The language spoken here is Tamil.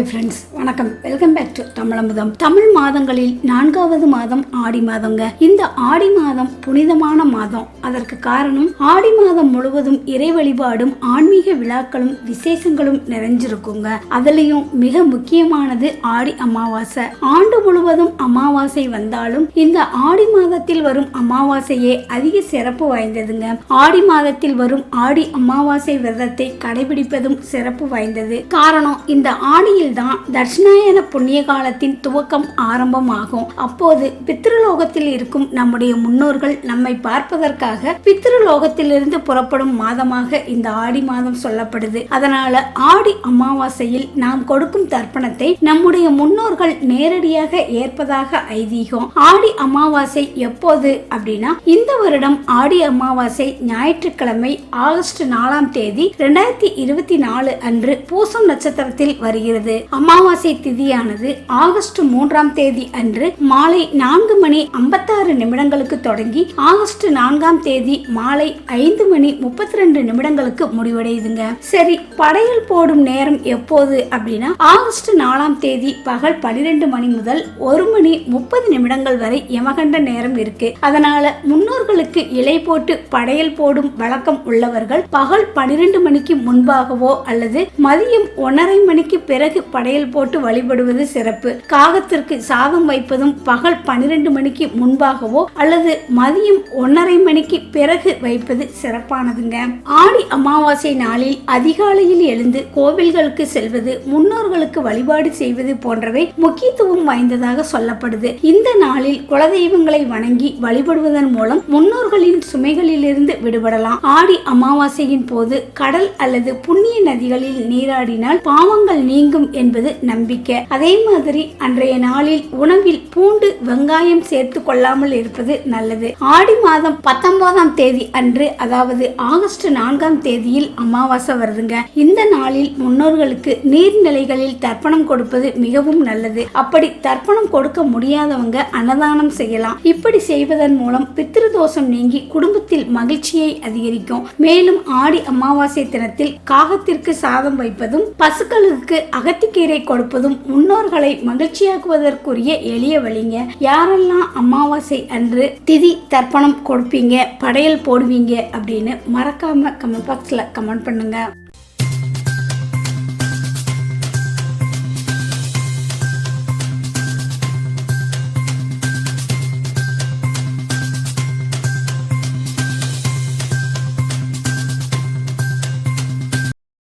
ஹாய் ஃப்ரெண்ட்ஸ் வணக்கம். Welcome back to Tamizhamudham. Tamil மாதங்களில் நான்காவது மாதம் ஆடி மாதங்க. இந்த ஆடி மாதம் புனிதமான மாதம். அதற்கு காரணம் ஆடி மாதம் முழுவதும் இறை வழிபாடும் ஆன்மீக விழாக்களும் விசேஷங்களும் நிறைஞ்சிருக்குங்க. அதுலயும் மிக முக்கியமானது ஆடி அமாவாசை. ஆண்டு முழுவதும் அமாவாசை வந்தாலும் இந்த ஆடி மாதத்தில் வரும் அமாவாசையே அதிக சிறப்பு வாய்ந்ததுங்க. ஆடி மாதத்தில் வரும் ஆடி அமாவாசை விரதத்தை கடைபிடிப்பதும் சிறப்பு வாய்ந்தது. காரணம் இந்த ஆடியில் தான் தட்சிணாயன புண்ணிய காலத்தின் துவக்கம் ஆரம்பமாகும். அப்போது பித்ருலோகத்தில் இருக்கும் நம்முடைய முன்னோர்கள் நம்மை பார்ப்பதற்காக பித்ருலோகத்திலிருந்து புறப்படும் மாதமாக இந்த ஆடி மாதம் சொல்லப்படுது. அதனால ஆடி அமாவாசையில் நாம் கொடுக்கும் தர்ப்பணத்தை நம்முடைய முன்னோர்கள் நேரடியாக ஏற்பதாக ஐதீகம். ஆடி அமாவாசை எப்போது அப்படின்னா இந்த வருடம் ஆடி அமாவாசை ஞாயிற்றுக்கிழமை ஆகஸ்ட் நாலாம் தேதி ரெண்டாயிரத்தி இருபத்தி நாலு அன்று பூசம் நட்சத்திரத்தில் வருகிறது. அமாவாசை திதியானது ஆகஸ்ட் மூன்றாம் தேதி அன்று மாலை நான்கு மணி ஐம்பத்தாறு நிமிடங்களுக்கு தொடங்கி ஆகஸ்ட் நான்காம் தேதி மாலை ஐந்து மணி முப்பத்தி ரெண்டு நிமிடங்களுக்கு முடிவடையுதுங்க. சரி படையல் போடும் நேரம் எப்போது அப்படின்னா ஆகஸ்ட் நாலாம் தேதி பகல் பனிரெண்டு மணி முதல் ஒரு மணி முப்பது நிமிடங்கள் வரை யமகண்ட நேரம் இருக்கு. அதனால முன்னோர்களுக்கு இலை போட்டு படையல் போடும் வழக்கம் உள்ளவர்கள் பகல் பனிரெண்டு மணிக்கு முன்பாகவோ அல்லது மதியம் ஒன்றரை மணிக்கு பிறகு படையல் போட்டு வழிபடுவது சிறப்பு. காகத்திற்கு சாதம் வைப்பதும் பகல் பனிரெண்டு மணிக்கு முன்பாகவோ அல்லது மதியம் ஒன்றரை மணிக்கு பிறகு வைப்பது சிறப்பானதுங்க. ஆடி அமாவாசை நாளில் அதிகாலையில் எழுந்து கோவில்களுக்கு செல்வது முன்னோர்களுக்கு வழிபாடு செய்வது போன்றவை முக்கியத்துவம் வாய்ந்ததாக சொல்லப்படுது. இந்த நாளில் குலதெய்வங்களை வணங்கி வழிபடுவதன் மூலம் முன்னோர்களின் சுமைகளிலிருந்து விடுபடலாம். ஆடி அமாவாசையின் போது கடல் அல்லது புண்ணிய நதிகளில் நீராடினால் பாவங்கள் நீங்கும் என்பது நம்பிக்கை. அதே மாதிரி அன்றைய நாளில் உணவில் பூண்டு வெங்காயம் சேர்த்து கொள்ளாமல் இருப்பது நல்லது. ஆடி மாதம் பத்தொன்பதாம் தேதி அன்று அதாவது ஆகஸ்ட் நான்காம் தேதியில் அமாவாசை வருதுங்க. இந்த நாளில் முன்னோர்களுக்கு நீர்நிலைகளில் தர்ப்பணம் கொடுப்பது மிகவும் நல்லது. அப்படி தர்ப்பணம் கொடுக்க முடியாதவங்க அன்னதானம் செய்யலாம். இப்படி செய்வதன் மூலம் பித்திருதோஷம் நீங்கி குடும்பத்தில் மகிழ்ச்சியை அதிகரிக்கும். மேலும் ஆடி அமாவாசை தினத்தில் காகத்திற்கு சாதம் வைப்பதும் பசுக்களுக்கு அகத்தி கீரை கொடுப்பதும் முன்னோர்களை மகிழ்ச்சியாக்குவதற்குரிய எளிய வழிங்க. யாரெல்லாம் அமாவாசை அன்று திதி தர்ப்பணம் கொடுப்பீங்க படையல் போடுவீங்க அப்படின்னு மறக்காம கமெண்ட் பாக்ஸ்ல கமெண்ட் பண்ணுங்க.